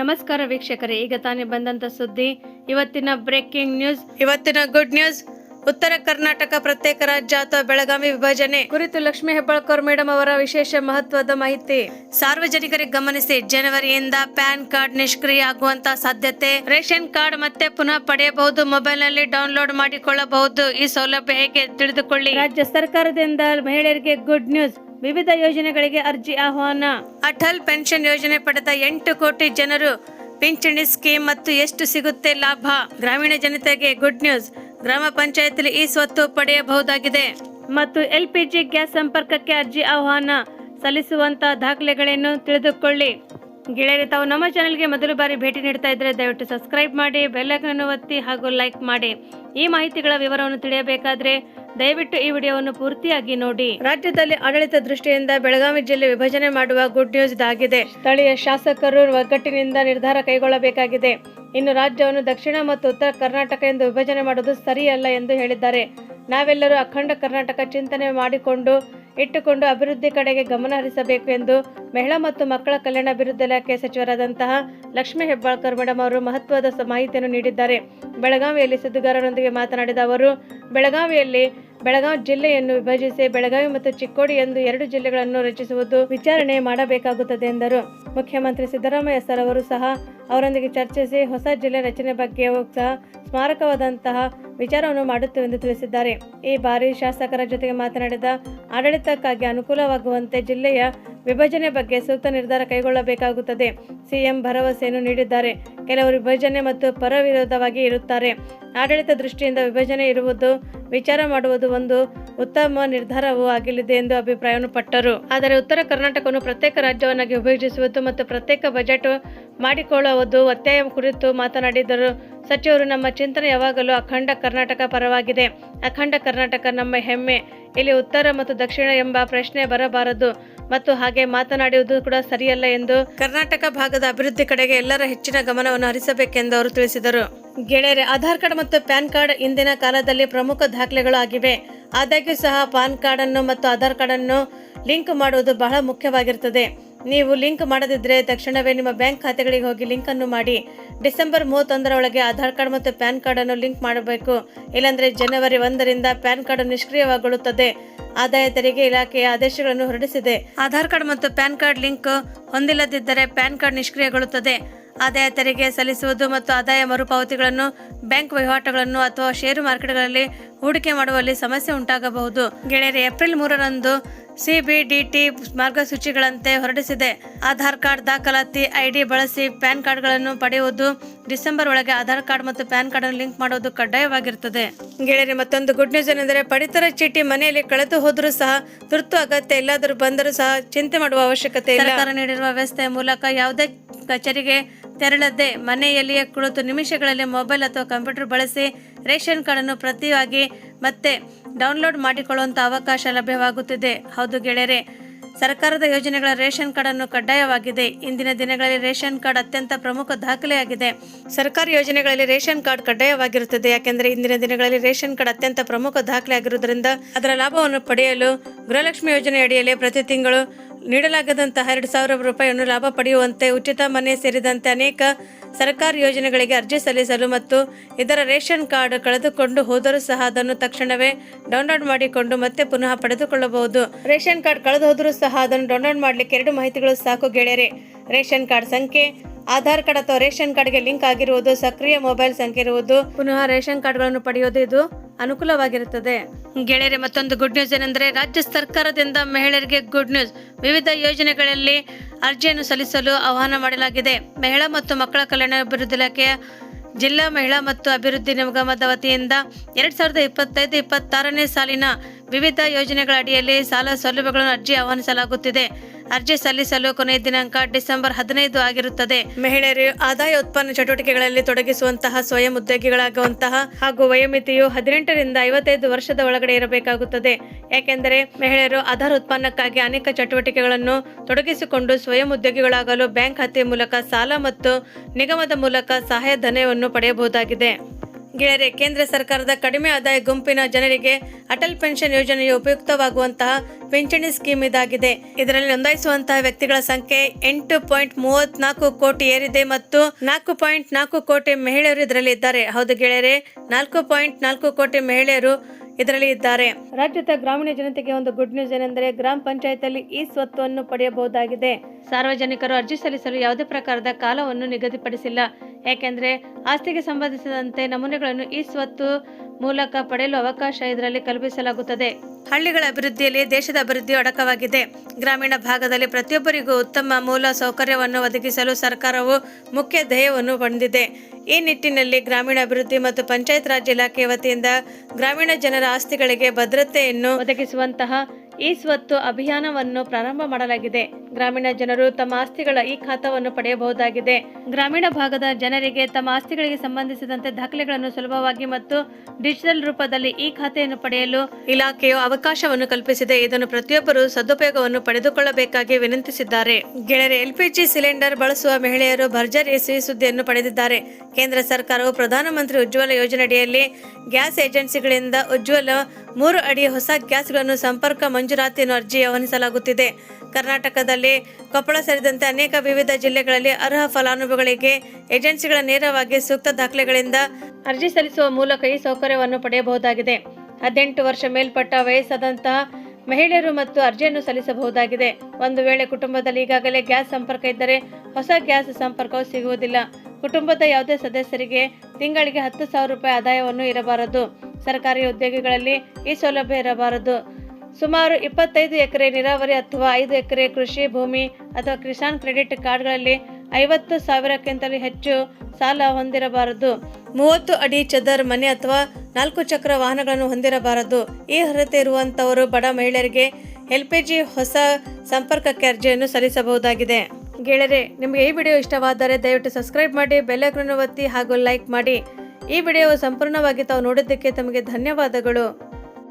ನಮಸ್ಕಾರ ವೀಕ್ಷಕರೇ ಈಗ ತಾನೇ ಬಂದಂತ ಸುದ್ದಿ. ಇವತ್ತಿನ ಬ್ರೇಕಿಂಗ್ ನ್ಯೂಸ್ ಇವತ್ತಿನ ಗುಡ್ ನ್ಯೂಸ್ ಉತ್ತರ ಕರ್ನಾಟಕ ಪ್ರತ್ಯೇಕ ರಾಜ್ಯ ಅಥವಾ ಬೆಳಗಾವಿ ವಿಭಜನೆ. ಕುರಿತು ಲಕ್ಷ್ಮೀ ಹೆಬ್ಬಾಳ್ಕರ್ ಮೇಡಮ್ ಅವರ ವಿಶೇಷ ಮಹತ್ವದ ಮಾಹಿತಿ. ಸಾರ್ವಜನಿಕರಿಗೆ ಗಮನಿಸಿ ಜನವರಿಯಿಂದ ಪ್ಯಾನ್ ಕಾರ್ಡ್ ನಿಷ್ಕ್ರಿಯ ಆಗುವಂತ ಸಾಧ್ಯತೆ. ರೇಷನ್ ಕಾರ್ಡ್ ಮತ್ತೆ ಪುನಃ ಪಡೆಯಬಹುದು ಮೊಬೈಲ್ನಲ್ಲಿ ಡೌನ್ಲೋಡ್ ಮಾಡಿಕೊಳ್ಳಬಹುದು. ಈ ಸೌಲಭ್ಯ ಹೇಗೆ ತಿಳಿದುಕೊಳ್ಳಿ? ರಾಜ್ಯ ಸರ್ಕಾರದಿಂದ ಮಹಿಳೆಯರಿಗೆ ಗುಡ್ ನ್ಯೂಸ್ ವಿವಿಧ ಯೋಜನೆಗಳಿಗೆ ಅರ್ಜಿ ಆಹ್ವಾನ. ಅಟಲ್ ಪೆನ್ಷನ್ ಯೋಜನೆ ಪಡೆದ ಎಂಟು ಕೋಟಿ ಜನರು ಪಿಂಚಣಿ ಸ್ಕೀಮ್ ಮತ್ತು ಎಷ್ಟು ಸಿಗುತ್ತೆ ಲಾಭ? ಗ್ರಾಮೀಣ ಜನತೆಗೆ ಗುಡ್ ನ್ಯೂಸ್. ಗ್ರಾಮ ಪಂಚಾಯತ್ಲಿ ಈ ಸ್ವತ್ತು ಪಡೆಯಬಹುದಾಗಿದೆ. ಮತ್ತು ಎಲ್ಪಿಜಿ ಗ್ಯಾಸ್ ಸಂಪರ್ಕಕ್ಕೆ ಅರ್ಜಿ ಆಹ್ವಾನ. ಸಲ್ಲಿಸುವಂತ ದಾಖಲೆಗಳನ್ನು ತಿಳಿದುಕೊಳ್ಳಿ. ಗೆಳೆಯರೆ ತಾವು ನಮ್ಮ ಚಾನೆಲ್ಗೆ ಮೊದಲು ಬಾರಿ ಭೇಟಿ ನೀಡ್ತಾ ಇದ್ರೆ ದಯವಿಟ್ಟು ಸಬ್ಸ್ಕ್ರೈಬ್ ಮಾಡಿ ಬೆಲ್ಲೈಕನ್ ಒತ್ತಿ ಹಾಗೂ ಲೈಕ್ ಮಾಡಿ. ಈ ಮಾಹಿತಿಗಳ ವಿವರವನ್ನು ತಿಳಿಯಬೇಕಾದ್ರೆ ದಯವಿಟ್ಟು ಈ ವಿಡಿಯೋವನ್ನು ಪೂರ್ತಿಯಾಗಿ ನೋಡಿ. ರಾಜ್ಯದಲ್ಲಿ ಆಡಳಿತ ದೃಷ್ಟಿಯಿಂದ ಬೆಳಗಾವಿ ಜಿಲ್ಲೆ ವಿಭಜನೆ ಮಾಡುವ ಗುಡ್ ನ್ಯೂಸ್ ಇದಾಗಿದೆ. ಸ್ಥಳೀಯ ಶಾಸಕರು ಒಗ್ಗಟ್ಟಿನಿಂದ ನಿರ್ಧಾರ ಕೈಗೊಳ್ಳಬೇಕಾಗಿದೆ. ಇನ್ನು ರಾಜ್ಯವನ್ನು ದಕ್ಷಿಣ ಮತ್ತು ಉತ್ತರ ಕರ್ನಾಟಕ ಎಂದು ವಿಭಜನೆ ಮಾಡುವುದು ಸರಿಯಲ್ಲ ಎಂದು ಹೇಳಿದ್ದಾರೆ. ನಾವೆಲ್ಲರೂ ಅಖಂಡ ಕರ್ನಾಟಕ ಚಿಂತನೆ ಮಾಡಿಕೊಂಡು ಇಟ್ಟುಕೊಂಡು ಅಭಿವೃದ್ಧಿ ಕಡೆಗೆ ಗಮನ ಹರಿಸಬೇಕು ಎಂದು ಮಹಿಳಾ ಮತ್ತು ಮಕ್ಕಳ ಕಲ್ಯಾಣ ಅಭಿವೃದ್ಧಿ ಇಲಾಖೆ ಸಚಿವರಾದಂತಹ ಲಕ್ಷ್ಮೀ ಹೆಬ್ಬಾಳ್ಕರ್ ಮೇಡಮ್ ಅವರು ಮಹತ್ವದ ಮಾಹಿತಿಯನ್ನು ನೀಡಿದ್ದಾರೆ. ಬೆಳಗಾವಿಯಲ್ಲಿ ಸುದ್ದಿಗಾರರೊಂದಿಗೆ ಮಾತನಾಡಿದ ಅವರು, ಬೆಳಗಾವಿಯಲ್ಲಿ ಬೆಳಗಾವಿ ಜಿಲ್ಲೆಯನ್ನು ವಿಭಜಿಸಿ ಬೆಳಗಾವಿ ಮತ್ತು ಚಿಕ್ಕೋಡಿ ಎಂದು ಎರಡು ಜಿಲ್ಲೆಗಳನ್ನು ರಚಿಸುವುದು ವಿಚಾರಣೆ ಮಾಡಬೇಕಾಗುತ್ತದೆ ಎಂದರು. ಮುಖ್ಯಮಂತ್ರಿ ಸಿದ್ದರಾಮಯ್ಯ ಸರ್ ಅವರು ಸಹ ಅವರೊಂದಿಗೆ ಚರ್ಚಿಸಿ ಹೊಸ ಜಿಲ್ಲೆ ರಚನೆ ಬಗ್ಗೆ ಸಹ ಸ್ಮಾರಕವಾದಂತಹ ವಿಚಾರವನ್ನು ಮಾಡುತ್ತೇವೆಂದು ತಿಳಿಸಿದ್ದಾರೆ. ಈ ಬಾರಿ ಶಾಸಕರ ಜೊತೆಗೆ ಮಾತನಾಡಿದ ಆಡಳಿತಕ್ಕಾಗಿ ಅನುಕೂಲವಾಗುವಂತೆ ಜಿಲ್ಲೆಯ ವಿಭಜನೆ ಬಗ್ಗೆ ಸೂಕ್ತ ನಿರ್ಧಾರ ಕೈಗೊಳ್ಳಬೇಕಾಗುತ್ತದೆ. ಸಿಎಂ ಭರವಸೆಯನ್ನು ನೀಡಿದ್ದಾರೆ. ಕೆಲವರು ವಿಭಜನೆ ಮತ್ತು ಪರವಿರೋಧವಾಗಿ ಇರುತ್ತಾರೆ. ಆಡಳಿತ ದೃಷ್ಟಿಯಿಂದ ವಿಭಜನೆ ಇರುವುದು ವಿಚಾರ ಮಾಡುವುದು ಒಂದು ಉತ್ತಮ ನಿರ್ಧಾರವೂ ಆಗಲಿದೆ ಎಂದು ಅಭಿಪ್ರಾಯವನ್ನು ಪಟ್ಟರು. ಆದರೆ ಉತ್ತರ ಕರ್ನಾಟಕವನ್ನು ಪ್ರತ್ಯೇಕ ರಾಜ್ಯವನ್ನಾಗಿ ವಿಭಜಿಸುವುದು ಮತ್ತು ಪ್ರತ್ಯೇಕ ಬಜೆಟ್ ಮಾಡಿಕೊಳ್ಳುವುದು ಒತ್ತಾಯ ಕುರಿತು ಮಾತನಾಡಿದರು. ಸಚಿವರು, ನಮ್ಮ ಚಿಂತನೆ ಯಾವಾಗಲೂ ಅಖಂಡ ಕರ್ನಾಟಕ ಪರವಾಗಿದೆ. ಅಖಂಡ ಕರ್ನಾಟಕ ನಮ್ಮ ಹೆಮ್ಮೆ. ಇಲ್ಲಿ ಉತ್ತರ ಮತ್ತು ದಕ್ಷಿಣ ಎಂಬ ಪ್ರಶ್ನೆ ಬರಬಾರದು ಮತ್ತು ಹಾಗೆ ಮಾತನಾಡುವುದು ಕೂಡ ಸರಿಯಲ್ಲ ಎಂದು ಕರ್ನಾಟಕ ಭಾಗದ ಅಭಿವೃದ್ಧಿ ಕಡೆಗೆ ಎಲ್ಲರ ಹೆಚ್ಚಿನ ಗಮನವನ್ನು ಹರಿಸಬೇಕೆಂದು ಅವರು ತಿಳಿಸಿದರು. ಗೆಳೆಯರೆ, ಆಧಾರ್ ಕಾರ್ಡ್ ಮತ್ತು ಪ್ಯಾನ್ ಕಾರ್ಡ್ ಇಂದಿನ ಕಾಲದಲ್ಲಿ ಪ್ರಮುಖ ದಾಖಲೆಗಳು ಆಗಿವೆ ಆದಾಗ್ಯೂ ಸಹ ಪಾನ್ ಕಾರ್ಡ್ ಅನ್ನು ಮತ್ತು ಆಧಾರ್ ಕಾರ್ಡ್ ಅನ್ನು ಲಿಂಕ್ ಮಾಡುವುದು ಬಹಳ ಮುಖ್ಯವಾಗಿರುತ್ತದೆ. ನೀವು ಲಿಂಕ್ ಮಾಡದಿದ್ದರೆ ತಕ್ಷಣವೇ ನಿಮ್ಮ ಬ್ಯಾಂಕ್ ಖಾತೆಗಳಿಗೆ ಹೋಗಿ ಲಿಂಕ್ ಅನ್ನು ಮಾಡಿ. ಡಿಸೆಂಬರ್ ಮೂವತ್ತೊಂದರ ಒಳಗೆ ಆಧಾರ್ ಕಾರ್ಡ್ ಮತ್ತು ಪ್ಯಾನ್ ಕಾರ್ಡ್ ಅನ್ನು ಲಿಂಕ್ ಮಾಡಬೇಕು. ಇಲ್ಲಾಂದ್ರೆ ಜನವರಿ ಒಂದರಿಂದ ಪ್ಯಾನ್ ಕಾರ್ಡ್ ನಿಷ್ಕ್ರಿಯವಾಗುತ್ತದೆ. ಆದಾಯ ತೆರಿಗೆ ಇಲಾಖೆಯ ಆದೇಶಗಳನ್ನು ಹೊರಡಿಸಿದೆ. ಆಧಾರ್ ಕಾರ್ಡ್ ಮತ್ತು ಪ್ಯಾನ್ ಕಾರ್ಡ್ ಲಿಂಕ್ ಹೊಂದಿಲ್ಲದಿದ್ದರೆ ಪ್ಯಾನ್ ಕಾರ್ಡ್ ನಿಷ್ಕ್ರಿಯಗೊಳ್ಳುತ್ತದೆ. ಆದಾಯ ತೆರಿಗೆ ಸಲ್ಲಿಸುವುದು ಮತ್ತು ಆದಾಯ ಮರುಪಾವತಿಗಳನ್ನು, ಬ್ಯಾಂಕ್ ವಹಿವಾಟುಗಳನ್ನು ಅಥವಾ ಷೇರು ಮಾರ್ಕೆಟ್ಗಳಲ್ಲಿ ಹೂಡಿಕೆ ಮಾಡುವಲ್ಲಿ ಸಮಸ್ಯೆ ಉಂಟಾಗಬಹುದು. ಗೆಳೆಯರೆ, ಏಪ್ರಿಲ್ ಮೂರರಂದು ಸಿಬಿಡಿಟಿ ಮಾರ್ಗಸೂಚಿಗಳಂತೆ ಹೊರಡಿಸಿದೆ. ಆಧಾರ್ ಕಾರ್ಡ್ ದಾಖಲಾತಿ ಐಡಿ ಬಳಸಿ ಪ್ಯಾನ್ ಕಾರ್ಡ್ಗಳನ್ನು ಪಡೆಯುವುದು, ಡಿಸೆಂಬರ್ ಒಳಗೆ ಆಧಾರ್ ಕಾರ್ಡ್ ಮತ್ತು ಪ್ಯಾನ್ ಕಾರ್ಡ್ ಅನ್ನು ಲಿಂಕ್ ಮಾಡುವುದು ಕಡ್ಡಾಯವಾಗಿರುತ್ತದೆ. ಗೆಳೆಯರಿ, ಮತ್ತೊಂದು ಗುಡ್ ನ್ಯೂಸ್ ಏನೆಂದರೆ, ಪಡಿತರ ಚೀಟಿ ಮನೆಯಲ್ಲಿ ಕಳೆದು ಹೋದರೂ ಸಹ ತುರ್ತು ಅಗತ್ಯ ಎಲ್ಲಾದರೂ ಬಂದರೂ ಸಹ ಚಿಂತೆ ಮಾಡುವ ಅವಶ್ಯಕತೆ ಸರ್ಕಾರ ನೀಡಿರುವ ವ್ಯವಸ್ಥೆಯ ಮೂಲಕ ಯಾವುದೇ ಕಚೇರಿಗೆ ತೆರಳದೆ ಮನೆಯಲ್ಲಿಯೇ ಕುಳಿತು ನಿಮಿಷಗಳಲ್ಲಿ ಮೊಬೈಲ್ ಅಥವಾ ಕಂಪ್ಯೂಟರ್ ಬಳಸಿ ರೇಷನ್ ಕಾರ್ಡನ್ನು ಪ್ರತಿಯಾಗಿ ಮತ್ತೆ ಡೌನ್ಲೋಡ್ ಮಾಡಿಕೊಳ್ಳುವಂಥ ಅವಕಾಶ ಲಭ್ಯವಾಗುತ್ತಿದೆ. ಹೌದು ಗೆಳೆಯರೆ, ಸರ್ಕಾರದ ಯೋಜನೆಗಳ ರೇಷನ್ ಕಾರ್ಡ್ ಅನ್ನು ಕಡ್ಡಾಯವಾಗಿದೆ. ಇಂದಿನ ದಿನಗಳಲ್ಲಿ ರೇಷನ್ ಕಾರ್ಡ್ ಅತ್ಯಂತ ಪ್ರಮುಖ ದಾಖಲೆಯಾಗಿದೆ. ಸರ್ಕಾರಿ ಯೋಜನೆಗಳಲ್ಲಿ ರೇಷನ್ ಕಾರ್ಡ್ ಕಡ್ಡಾಯವಾಗಿರುತ್ತದೆ. ಯಾಕೆಂದರೆ ಇಂದಿನ ದಿನಗಳಲ್ಲಿ ರೇಷನ್ ಕಾರ್ಡ್ ಅತ್ಯಂತ ಪ್ರಮುಖ ದಾಖಲೆ ಆಗಿರುವುದರಿಂದ ಅದರ ಲಾಭವನ್ನು ಪಡೆಯಲು ಗೃಹಲಕ್ಷ್ಮಿ ಯೋಜನೆ ಅಡಿಯಲ್ಲಿ ಪ್ರತಿ ತಿಂಗಳು ನೀಡಲಾಗದಂತಹ ಎರಡು ಸಾವಿರ ರೂಪಾಯಿಯನ್ನು ಲಾಭ ಪಡೆಯುವಂತೆ ಉಚಿತ ಮನೆ ಸೇರಿದಂತೆ ಅನೇಕ ಸರ್ಕಾರಿ ಯೋಜನೆಗಳಿಗೆ ಅರ್ಜಿ ಸಲ್ಲಿಸಲು ಮತ್ತು ಇದರ ರೇಷನ್ ಕಾರ್ಡ್ ಕಳೆದುಕೊಂಡು ಹೋದರೂ ಸಹ ಅದನ್ನು ತಕ್ಷಣವೇ ಡೌನ್ಲೋಡ್ ಮಾಡಿಕೊಂಡು ಮತ್ತೆ ಪುನಃ ಪಡೆದುಕೊಳ್ಳಬಹುದು. ರೇಷನ್ ಕಾರ್ಡ್ ಕಳೆದು ಹೋದರೂ ಸಹ ಅದನ್ನು ಡೌನ್ಲೋಡ್ ಮಾಡಲಿಕ್ಕೆ ಎರಡು ಮಾಹಿತಿಗಳು ಸಾಕು ಗೆಳೆಯರೆ. ರೇಷನ್ ಕಾರ್ಡ್ ಸಂಖ್ಯೆ ಆಧಾರ್ ಕಾರ್ಡ್ ಅಥವಾ ರೇಷನ್ ಕಾರ್ಡ್ಗೆ ಲಿಂಕ್ ಆಗಿರುವುದು ಸಕ್ರಿಯ ಮೊಬೈಲ್ ಸಂಖ್ಯೆ ಇರುವುದು ಪುನಃ ರೇಷನ್ ಕಾರ್ಡ್ಗಳನ್ನು ಪಡೆಯುವುದು ಇದು ಅನುಕೂಲವಾಗಿರುತ್ತದೆ. ಗೆಳೆಯರೆ ಮತ್ತೊಂದು ಗುಡ್ ನ್ಯೂಸ್ ಏನೆಂದರೆ ರಾಜ್ಯ ಸರ್ಕಾರದಿಂದ ಮಹಿಳೆಯರಿಗೆ ಗುಡ್ ನ್ಯೂಸ್ ವಿವಿಧ ಯೋಜನೆಗಳಲ್ಲಿ ಅರ್ಜಿಯನ್ನು ಸಲ್ಲಿಸಲು ಆಹ್ವಾನ ಮಾಡಲಾಗಿದೆ. ಮಹಿಳಾ ಮತ್ತು ಮಕ್ಕಳ ಕಲ್ಯಾಣ ಅಭಿವೃದ್ಧಿ ಇಲಾಖೆಯ ಜಿಲ್ಲಾ ಮಹಿಳಾ ಮತ್ತು ಅಭಿವೃದ್ಧಿ ನಿಗಮದ ವತಿಯಿಂದ ಎರಡು ಸಾವಿರದ ಇಪ್ಪತ್ತೈದು ಇಪ್ಪತ್ತಾರನೇ ಸಾಲಿನ ವಿವಿಧ ಯೋಜನೆಗಳ ಅಡಿಯಲ್ಲಿ ಸಾಲ ಸೌಲಭ್ಯಗಳನ್ನು ಅರ್ಜಿ ಆಹ್ವಾನಿಸಲಾಗುತ್ತಿದೆ. ಅರ್ಜಿ ಸಲ್ಲಿಸಲು ಕೊನೆಯ ದಿನಾಂಕ ಡಿಸೆಂಬರ್ ಹದಿನೈದು ಆಗಿರುತ್ತದೆ. ಮಹಿಳೆಯರು ಆದಾಯ ಉತ್ಪನ್ನ ಚಟುವಟಿಕೆಗಳಲ್ಲಿ ತೊಡಗಿಸುವಂತಹ ಸ್ವಯಂ ಉದ್ಯೋಗಿಗಳಾಗುವಂತಹ ಹಾಗೂ ವಯೋಮಿತಿಯು ಹದಿನೆಂಟರಿಂದ ಐವತ್ತೈದು ವರ್ಷದ ಒಳಗಡೆ ಇರಬೇಕಾಗುತ್ತದೆ. ಯಾಕೆಂದರೆ ಮಹಿಳೆಯರು ಆಧಾರ್ ಉತ್ಪನ್ನಕ್ಕಾಗಿ ಅನೇಕ ಚಟುವಟಿಕೆಗಳನ್ನು ತೊಡಗಿಸಿಕೊಂಡು ಸ್ವಯಂ ಉದ್ಯೋಗಿಗಳಾಗಲು ಬ್ಯಾಂಕ್ ಖಾತೆ ಮೂಲಕ ಸಾಲ ಮತ್ತು ನಿಗಮದ ಮೂಲಕ ಸಹಾಯಧನವನ್ನು ಪಡೆಯಬಹುದಾಗಿದೆ. ಗೆಳೆಯರೆ, ಕೇಂದ್ರ ಸರ್ಕಾರದ ಕಡಿಮೆ ಆದಾಯ ಗುಂಪಿನ ಜನರಿಗೆ ಅಟಲ್ ಪೆನ್ಷನ್ ಯೋಜನೆಯು ಉಪಯುಕ್ತವಾಗುವಂತಹ ಪಿಂಚಣಿ ಸ್ಕೀಮ್ ಇದಾಗಿದೆ. ಇದರಲ್ಲಿ ನೋಂದಾಯಿಸುವಂತಹ ವ್ಯಕ್ತಿಗಳ ಸಂಖ್ಯೆ ಎಂಟು ಪಾಯಿಂಟ್ ಮೂವತ್ನಾಲ್ಕು ಕೋಟಿ ಏರಿದೆ ಮತ್ತು ನಾಲ್ಕು ಪಾಯಿಂಟ್ ನಾಲ್ಕು ಕೋಟಿ ಮಹಿಳೆಯರು ಇದರಲ್ಲಿ ಇದ್ದಾರೆ. ಹೌದು ಗೆಳೆಯರೆ, ನಾಲ್ಕು ಪಾಯಿಂಟ್ ನಾಲ್ಕು ಕೋಟಿ ಮಹಿಳೆಯರು ಇದರಲ್ಲಿ ಇದ್ದಾರೆ. ರಾಜ್ಯದ ಗ್ರಾಮೀಣ ಜನತೆಗೆ ಒಂದು ಗುಡ್ ನ್ಯೂಸ್ ಏನೆಂದರೆ ಗ್ರಾಮ ಪಂಚಾಯತ್ ಈ ಸ್ವತ್ತನ್ನು ಪಡೆಯಬಹುದಾಗಿದೆ. ಸಾರ್ವಜನಿಕರು ಅರ್ಜಿ ಸಲ್ಲಿಸಲು ಯಾವುದೇ ಪ್ರಕಾರದ ಕಾಲವನ್ನು ನಿಗದಿಪಡಿಸಿಲ್ಲ. ಯಾಕೆಂದ್ರೆ ಆಸ್ತಿಗೆ ಸಂಬಂಧಿಸಿದಂತೆ ನಮೂನೆಗಳನ್ನು ಈ ಸ್ವತ್ತು ಮೂಲಕ ಪಡೆಯಲು ಅವಕಾಶ ಇದರಲ್ಲಿ ಕಲ್ಪಿಸಲಾಗುತ್ತದೆ. ಹಳ್ಳಿಗಳ ಅಭಿವೃದ್ಧಿಯಲ್ಲಿ ದೇಶದ ಅಭಿವೃದ್ಧಿ ಅಡಕವಾಗಿದೆ. ಗ್ರಾಮೀಣ ಭಾಗದಲ್ಲಿ ಪ್ರತಿಯೊಬ್ಬರಿಗೂ ಉತ್ತಮ ಮೂಲ ಸೌಕರ್ಯವನ್ನು ಒದಗಿಸಲು ಸರ್ಕಾರವು ಮುಖ್ಯ ಧ್ಯೇಯವನ್ನು ಹೊಂದಿದೆ. ಈ ನಿಟ್ಟಿನಲ್ಲಿ ಗ್ರಾಮೀಣ ಅಭಿವೃದ್ಧಿ ಮತ್ತು ಪಂಚಾಯತ್ ರಾಜ್ ಇಲಾಖೆ ವತಿಯಿಂದ ಗ್ರಾಮೀಣ ಜನರ ಆಸ್ತಿಗಳಿಗೆ ಭದ್ರತೆಯನ್ನು ಒದಗಿಸುವಂತಹ ಈ ಸ್ವತ್ತು ಅಭಿಯಾನವನ್ನು ಪ್ರಾರಂಭ ಮಾಡಲಾಗಿದೆ. ಗ್ರಾಮೀಣ ಜನರು ತಮ್ಮ ಆಸ್ತಿಗಳ ಈ ಖಾತವನ್ನು ಪಡೆಯಬಹುದಾಗಿದೆ. ಗ್ರಾಮೀಣ ಭಾಗದ ಜನರಿಗೆ ತಮ್ಮ ಆಸ್ತಿಗಳಿಗೆ ಸಂಬಂಧಿಸಿದಂತೆ ದಾಖಲೆಗಳನ್ನು ಸುಲಭವಾಗಿ ಮತ್ತು ಡಿಜಿಟಲ್ ರೂಪದಲ್ಲಿ ಈ ಖಾತೆಯನ್ನು ಪಡೆಯಲು ಇಲಾಖೆಯು ಅವಕಾಶವನ್ನು ಕಲ್ಪಿಸಿದೆ. ಇದನ್ನು ಪ್ರತಿಯೊಬ್ಬರು ಸದುಪಯೋಗವನ್ನು ಪಡೆದುಕೊಳ್ಳಬೇಕಾಗಿ ವಿನಂತಿಸಿದ್ದಾರೆ. ಗೆಳೆಯರೆ, ಎಲ್ಪಿಜಿ ಸಿಲಿಂಡರ್ ಬಳಸುವ ಮಹಿಳೆಯರು ಭರ್ಜರಿ ಸಿಹಿ ಸುದ್ದಿಯನ್ನು ಪಡೆದಿದ್ದಾರೆ. ಕೇಂದ್ರ ಸರ್ಕಾರವು ಪ್ರಧಾನಮಂತ್ರಿ ಉಜ್ವಲ ಯೋಜನೆಯಡಿಯಲ್ಲಿ ಗ್ಯಾಸ್ ಏಜೆನ್ಸಿಗಳಿಂದ ಉಜ್ವಲ ಮೂರು ಅಡಿ ಹೊಸ ಗ್ಯಾಸ್ಗಳನ್ನು ಸಂಪರ್ಕ ಮಂಜೂರಾತಿಯನ್ನು ಅರ್ಜಿ ಆಹ್ವಾನಿಸಲಾಗುತ್ತಿದೆ. ಕರ್ನಾಟಕದಲ್ಲಿ ಕೊಪ್ಪಳ ಸೇರಿದಂತೆ ಅನೇಕ ವಿವಿಧ ಜಿಲ್ಲೆಗಳಲ್ಲಿ ಅರ್ಹ ಫಲಾನುಭವಿಗಳಿಗೆ ಏಜೆನ್ಸಿಗಳ ನೇರವಾಗಿ ಸೂಕ್ತ ದಾಖಲೆಗಳಿಂದ ಅರ್ಜಿ ಸಲ್ಲಿಸುವ ಮೂಲಕ ಈ ಸೌಕರ್ಯವನ್ನು ಪಡೆಯಬಹುದಾಗಿದೆ. ಹದಿನೆಂಟು ವರ್ಷ ಮೇಲ್ಪಟ್ಟ ವಯಸ್ಸಾದಂತಹ ಮಹಿಳೆಯರು ಮತ್ತು ಅರ್ಜಿಯನ್ನು ಸಲ್ಲಿಸಬಹುದಾಗಿದೆ. ಒಂದು ವೇಳೆ ಕುಟುಂಬದಲ್ಲಿ ಈಗಾಗಲೇ ಗ್ಯಾಸ್ ಸಂಪರ್ಕ ಇದ್ದರೆ ಹೊಸ ಗ್ಯಾಸ್ ಸಂಪರ್ಕವು ಸಿಗುವುದಿಲ್ಲ. ಕುಟುಂಬದ ಯಾವುದೇ ಸದಸ್ಯರಿಗೆ ತಿಂಗಳಿಗೆ ಹತ್ತು ಸಾವಿರ ರೂಪಾಯಿ ಆದಾಯವನ್ನು ಇರಬಾರದು. ಸರ್ಕಾರಿ ಉದ್ಯೋಗಿಗಳಲ್ಲಿ ಈ ಸೌಲಭ್ಯ ಇರಬಾರದು. ಸುಮಾರು ಇಪ್ಪತ್ತೈದು ಎಕರೆ ನೀರಾವರಿ ಅಥವಾ ಐದು ಎಕರೆ ಕೃಷಿ ಭೂಮಿ ಅಥವಾ ಕಿಸಾನ್ ಕ್ರೆಡಿಟ್ ಕಾರ್ಡ್ಗಳಲ್ಲಿ ಐವತ್ತು ಸಾವಿರಕ್ಕಿಂತಲೂ ಹೆಚ್ಚು ಸಾಲ ಹೊಂದಿರಬಾರದು. ಮೂವತ್ತು ಅಡಿ ಚದರ್ ಮನೆ ಅಥವಾ ನಾಲ್ಕು ಚಕ್ರ ವಾಹನಗಳನ್ನು ಹೊಂದಿರಬಾರದು. ಈ ಅರ್ಹತೆ ಇರುವಂತವರು ಬಡ ಮಹಿಳೆಯರಿಗೆ ಎಲ್ಪಿಜಿ ಹೊಸ ಸಂಪರ್ಕಕ್ಕೆ ಅರ್ಜಿಯನ್ನು ಸಲ್ಲಿಸಬಹುದಾಗಿದೆ. ಗೆಳೆಯರೆ, ನಿಮಗೆ ಈ ವಿಡಿಯೋ ಇಷ್ಟವಾದರೆ ದಯವಿಟ್ಟು ಸಬ್ಸ್ಕ್ರೈಬ್ ಮಾಡಿ ಬೆಲ್ಲೈಕನ್ನು ಒತ್ತಿ ಹಾಗೂ ಲೈಕ್ ಮಾಡಿ. ಈ ವಿಡಿಯೋ ಸಂಪೂರ್ಣವಾಗಿ ತಾವು ನೋಡಿದ್ದಕ್ಕೆ ತಮಗೆ ಧನ್ಯವಾದಗಳು.